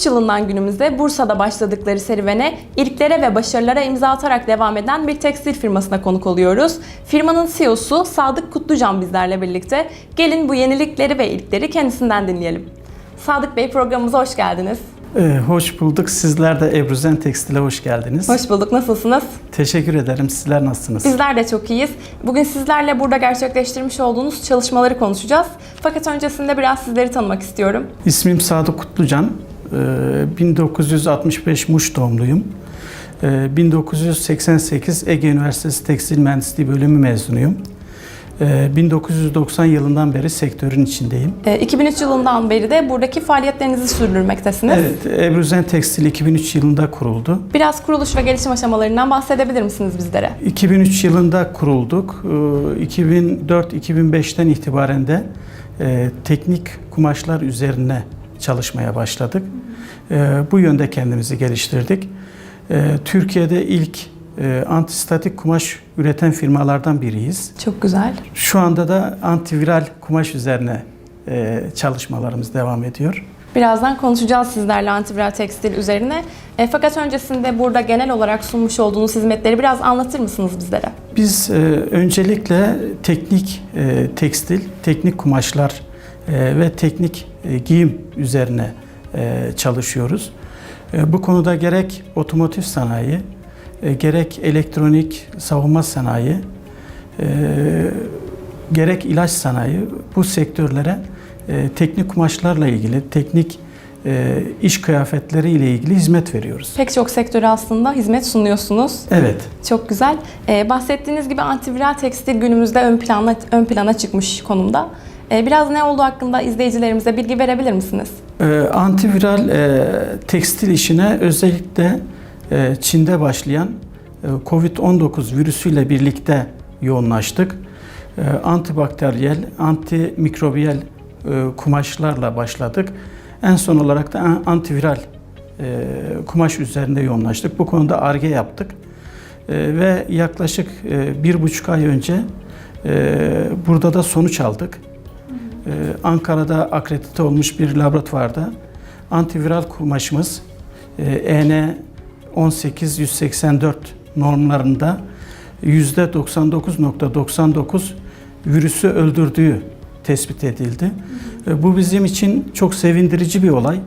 2003 yılından günümüzde Bursa'da başladıkları serüvene ilklere ve başarılara imza atarak devam eden bir tekstil firmasına konuk oluyoruz. Firmanın CEO'su Sadık Kutlucan bizlerle birlikte. Gelin bu yenilikleri ve ilkleri kendisinden dinleyelim. Sadık Bey programımıza hoş geldiniz. Ee, hoş bulduk. Sizler de Ebruzen Tekstil'e hoş geldiniz. Hoş bulduk. Nasılsınız? Teşekkür ederim. Sizler nasılsınız? Bizler de çok iyiyiz. Bugün sizlerle burada gerçekleştirmiş olduğunuz çalışmaları konuşacağız. Fakat öncesinde biraz sizleri tanımak istiyorum. İsmim Sadık Kutlucan. Ee, 1965 Muş doğumluyum. Ee, 1988 Ege Üniversitesi Tekstil Mühendisliği bölümü mezunuyum. Ee, 1990 yılından beri sektörün içindeyim. Ee, 2003 yılından beri de buradaki faaliyetlerinizi sürdürmektesiniz. Evet, Ebruzen Tekstil 2003 yılında kuruldu. Biraz kuruluş ve gelişim aşamalarından bahsedebilir misiniz bizlere? 2003 yılında kurulduk. Ee, 2004-2005'ten itibaren de e, teknik kumaşlar üzerine çalışmaya başladık. Ee, Bu yönde kendimizi geliştirdik. Ee, Türkiye'de ilk e, antistatik kumaş üreten firmalardan biriyiz. Çok güzel. Şu anda da antiviral kumaş üzerine e, çalışmalarımız devam ediyor. Birazdan konuşacağız sizlerle antiviral tekstil üzerine. E, fakat öncesinde burada genel olarak sunmuş olduğunuz hizmetleri biraz anlatır mısınız bizlere? Biz e, öncelikle teknik e, tekstil, teknik kumaşlar ve teknik e, giyim üzerine e, çalışıyoruz. E, bu konuda gerek otomotiv sanayi, gerek elektronik savunma sanayi, gerek ilaç sanayi bu sektörlere teknik kumaşlarla ilgili, teknik iş kıyafetleri ile ilgili hizmet veriyoruz. Pek çok sektöre aslında hizmet sunuyorsunuz. Evet. Çok güzel. Ee, bahsettiğiniz gibi antiviral tekstil günümüzde ön plana ön plana çıkmış konumda. Ee, biraz ne olduğu hakkında izleyicilerimize bilgi verebilir misiniz? Ee, Antiviral e, tekstil işine özellikle e, Çin'de başlayan e, COVID-19 virüsüyle birlikte yoğunlaştık. Antibakteriyel, antimikrobiyal e, kumaşlarla başladık. En son olarak da an- antiviral kumaş üzerinde yoğunlaştık. Bu konuda ARGE yaptık. Ve yaklaşık bir buçuk ay önce burada da sonuç aldık. Ee, Ankara'da akredite olmuş bir laboratuvarda antiviral kumaşımız e, EN 18184 normlarında %99.99 virüsü öldürdüğü tespit edildi. E, Bu bizim için çok sevindirici bir olay.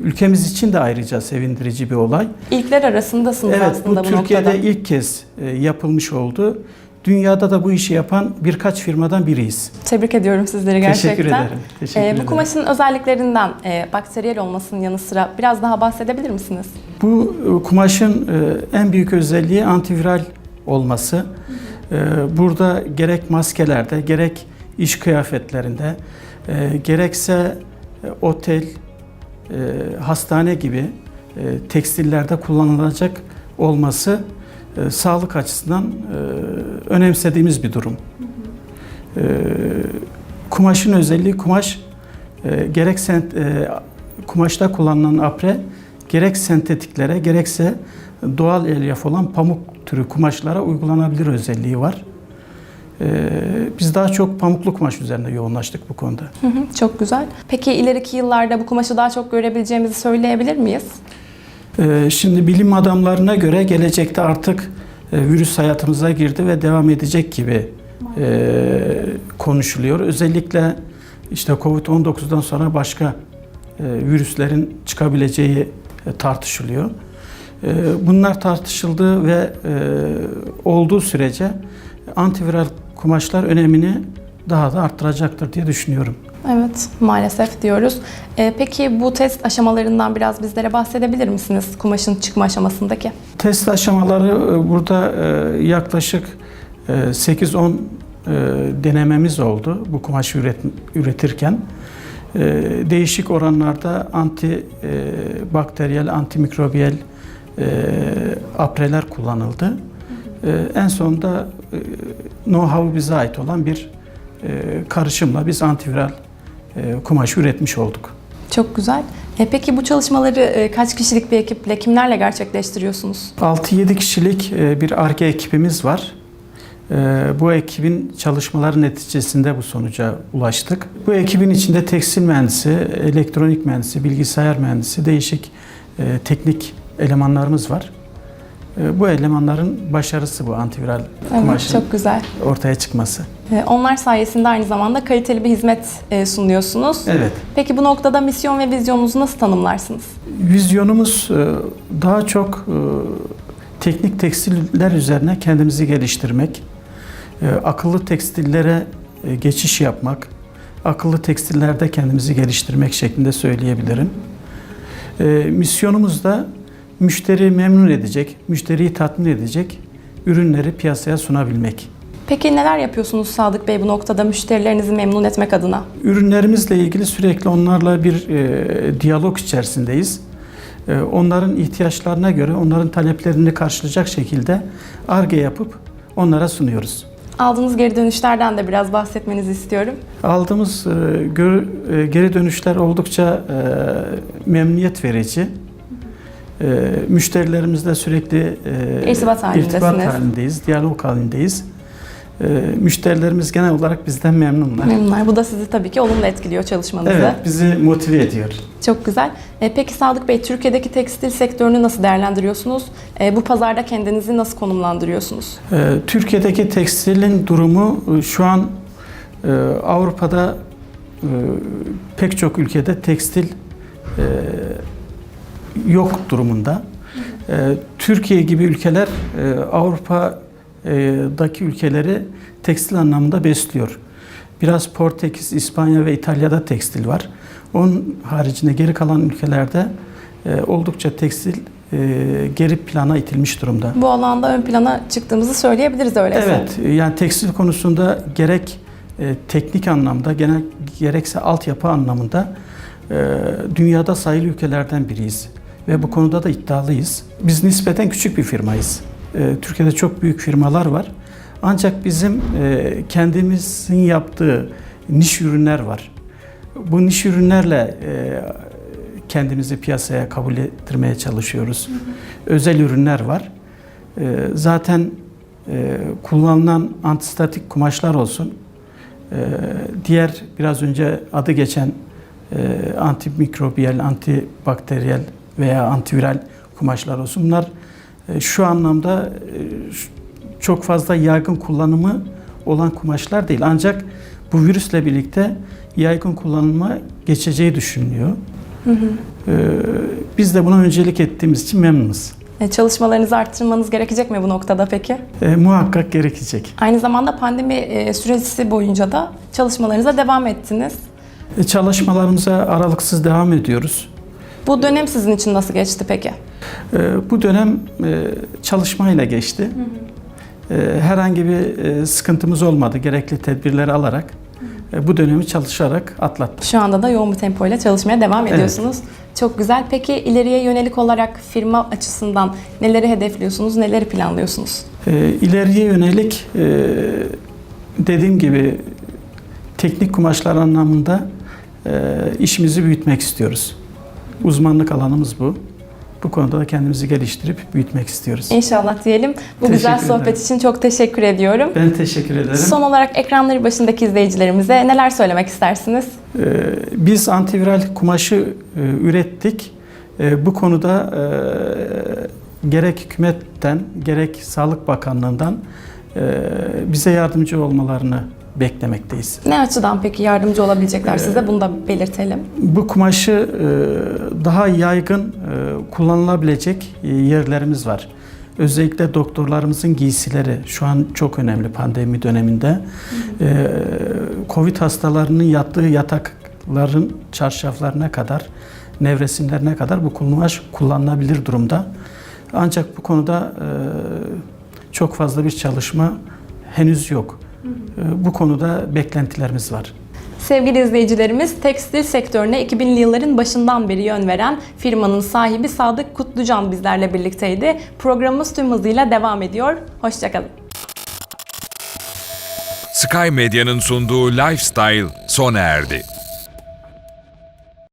Ülkemiz için de ayrıca sevindirici bir olay. İlkler arasındasınız Evet, aslında bu bu, Türkiye'de noktada. ilk kez e, yapılmış oldu. Dünyada da bu işi yapan birkaç firmadan biriyiz. Tebrik ediyorum sizleri gerçekten. Teşekkür ederim. Teşekkür Ee, ederim. bu kumaşın özelliklerinden e, bakteriyel olmasının yanı sıra biraz daha bahsedebilir misiniz? Bu e, kumaşın e, en büyük özelliği antiviral olması. E, Burada gerek maskelerde, gerek iş kıyafetlerinde, e, gerekse e, otel, e, hastane gibi e, tekstillerde kullanılacak olması e, sağlık açısından e, önemsediğimiz bir durum. E, Kumaşın özelliği kumaş e, gerek sent, e, kumaşta kullanılan apre gerek sentetiklere gerekse doğal elyaf olan pamuk türü kumaşlara uygulanabilir özelliği var. E, biz daha çok pamuklu kumaş üzerinde yoğunlaştık bu konuda. Hı hı, çok güzel. Peki ileriki yıllarda bu kumaşı daha çok görebileceğimizi söyleyebilir miyiz? Ee, Şimdi bilim adamlarına göre gelecekte artık virüs hayatımıza girdi ve devam edecek gibi e, konuşuluyor. Özellikle işte Covid-19'dan sonra başka e, virüslerin çıkabileceği e, tartışılıyor. E, Bunlar tartışıldığı ve e, olduğu sürece antiviral kumaşlar önemini daha da arttıracaktır diye düşünüyorum. Evet, maalesef diyoruz. Ee, peki bu test aşamalarından biraz bizlere bahsedebilir misiniz kumaşın çıkma aşamasındaki? Test aşamaları e, burada e, yaklaşık e, 8-10 e, denememiz oldu bu kumaşı üret, üretirken. Değişik oranlarda anti bakteriyel, antimikrobiyel apreler kullanıldı. En sonunda know-how bize ait olan bir karışımla biz antiviral e, kumaşı üretmiş olduk. Çok güzel. E, peki bu çalışmaları e, kaç kişilik bir ekiple, kimlerle gerçekleştiriyorsunuz? 6-7 kişilik e, bir ARGE ekibimiz var. Bu ekibin çalışmaları neticesinde bu sonuca ulaştık. Bu ekibin içinde tekstil mühendisi, elektronik mühendisi, bilgisayar mühendisi, değişik teknik elemanlarımız var. E, Bu elemanların başarısı bu antiviral Evet, kumaşın çok güzel. ortaya çıkması. Ee, Onlar sayesinde aynı zamanda kaliteli bir hizmet e, sunuyorsunuz. Evet. Peki bu noktada misyon ve vizyonunuzu nasıl tanımlarsınız? Vizyonumuz e, daha çok e, teknik tekstiller üzerine kendimizi geliştirmek, akıllı tekstillere geçiş yapmak, akıllı tekstillerde kendimizi geliştirmek şeklinde söyleyebilirim. Misyonumuz da müşteri memnun edecek, müşteriyi tatmin edecek ürünleri piyasaya sunabilmek. Peki neler yapıyorsunuz Sadık Bey bu noktada müşterilerinizi memnun etmek adına? Ürünlerimizle ilgili sürekli onlarla bir e, diyalog içerisindeyiz. E, onların ihtiyaçlarına göre, onların taleplerini karşılayacak şekilde ARGE yapıp onlara sunuyoruz. Aldığınız geri dönüşlerden de biraz bahsetmenizi istiyorum. Aldığımız e, gör- e, geri dönüşler oldukça e, memnuniyet verici. E, müşterilerimizle sürekli e, İrtibat halindeyiz, diyalog halindeyiz. E, müşterilerimiz genel olarak bizden memnunlar. Memnunlar. Bu da sizi tabii ki olumlu etkiliyor çalışmanızı. Evet, bizi motive ediyor. Çok güzel. E, Peki Sadık Bey, Türkiye'deki tekstil sektörünü nasıl değerlendiriyorsunuz? E, Bu pazarda kendinizi nasıl konumlandırıyorsunuz? Ee, Türkiye'deki tekstilin durumu e, şu an e, Avrupa'da e, pek çok ülkede tekstil e, yok durumunda. E, Türkiye gibi ülkeler e, Avrupa'daki ülkeleri tekstil anlamında besliyor. Biraz Portekiz, İspanya ve İtalya'da tekstil var. Onun haricinde geri kalan ülkelerde e, oldukça tekstil e, geri plana itilmiş durumda. Bu alanda ön plana çıktığımızı söyleyebiliriz öyleyse. Evet, yani tekstil konusunda gerek e, teknik anlamda, genel gerekse altyapı anlamında e, dünyada sayılı ülkelerden biriyiz ve bu konuda da iddialıyız. Biz nispeten küçük bir firmayız. E, Türkiye'de çok büyük firmalar var. Ancak bizim e, kendimizin yaptığı niş ürünler var. Bu niş ürünlerle e, kendimizi piyasaya kabul ettirmeye çalışıyoruz. Özel ürünler var. E, Zaten e, kullanılan antistatik kumaşlar olsun, e, diğer biraz önce adı geçen e, antimikrobiyal, antibakteriyel veya antiviral kumaşlar olsun. Bunlar e, şu anlamda e, çok fazla yaygın kullanımı olan kumaşlar değil. Ancak bu virüsle birlikte yaygın kullanıma geçeceği düşünülüyor. E, Biz de buna öncelik ettiğimiz için memnunuz. Çalışmalarınızı arttırmanız gerekecek mi bu noktada peki? E, muhakkak gerekecek. Aynı zamanda pandemi e, süresi boyunca da çalışmalarınıza devam ettiniz. E, Çalışmalarımıza aralıksız devam ediyoruz. Bu dönem sizin için nasıl geçti peki? E, Bu dönem e, çalışmayla geçti. E, Herhangi bir e, sıkıntımız olmadı. Gerekli tedbirleri alarak e, bu dönemi çalışarak atlattık. Şu anda da yoğun bir tempoyla çalışmaya devam ediyorsunuz. Çok güzel. Peki ileriye yönelik olarak firma açısından neleri hedefliyorsunuz, neleri planlıyorsunuz? E, İleriye yönelik e, dediğim gibi teknik kumaşlar anlamında e, işimizi büyütmek istiyoruz. Uzmanlık alanımız bu. Bu konuda da kendimizi geliştirip büyütmek istiyoruz. İnşallah diyelim. Bu Teşekkür güzel ederim. sohbet için çok teşekkür ediyorum. Ben teşekkür ederim. Son olarak ekranları başındaki izleyicilerimize neler söylemek istersiniz? Ee, Biz antiviral kumaşı e, ürettik. E, Bu konuda e, gerek hükümetten gerek Sağlık Bakanlığı'ndan e, bize yardımcı olmalarını beklemekteyiz. Ne açıdan peki yardımcı olabilecekler size? Bunu da belirtelim. Bu kumaşı e, daha yaygın e, kullanılabilecek e, yerlerimiz var. Özellikle doktorlarımızın giysileri şu an çok önemli pandemi döneminde. E, Covid hastalarının yattığı yatakların çarşaflarına kadar, nevresimlerine kadar bu kumaş kullanılabilir durumda. Ancak bu konuda çok fazla bir çalışma henüz yok. E, Bu konuda beklentilerimiz var. Sevgili izleyicilerimiz, tekstil sektörüne 2000'li yılların başından beri yön veren firmanın sahibi Sadık Kutlucan bizlerle birlikteydi. Programımız tüm hızıyla devam ediyor. Hoşçakalın. Sky Medya'nın sunduğu Lifestyle sona erdi.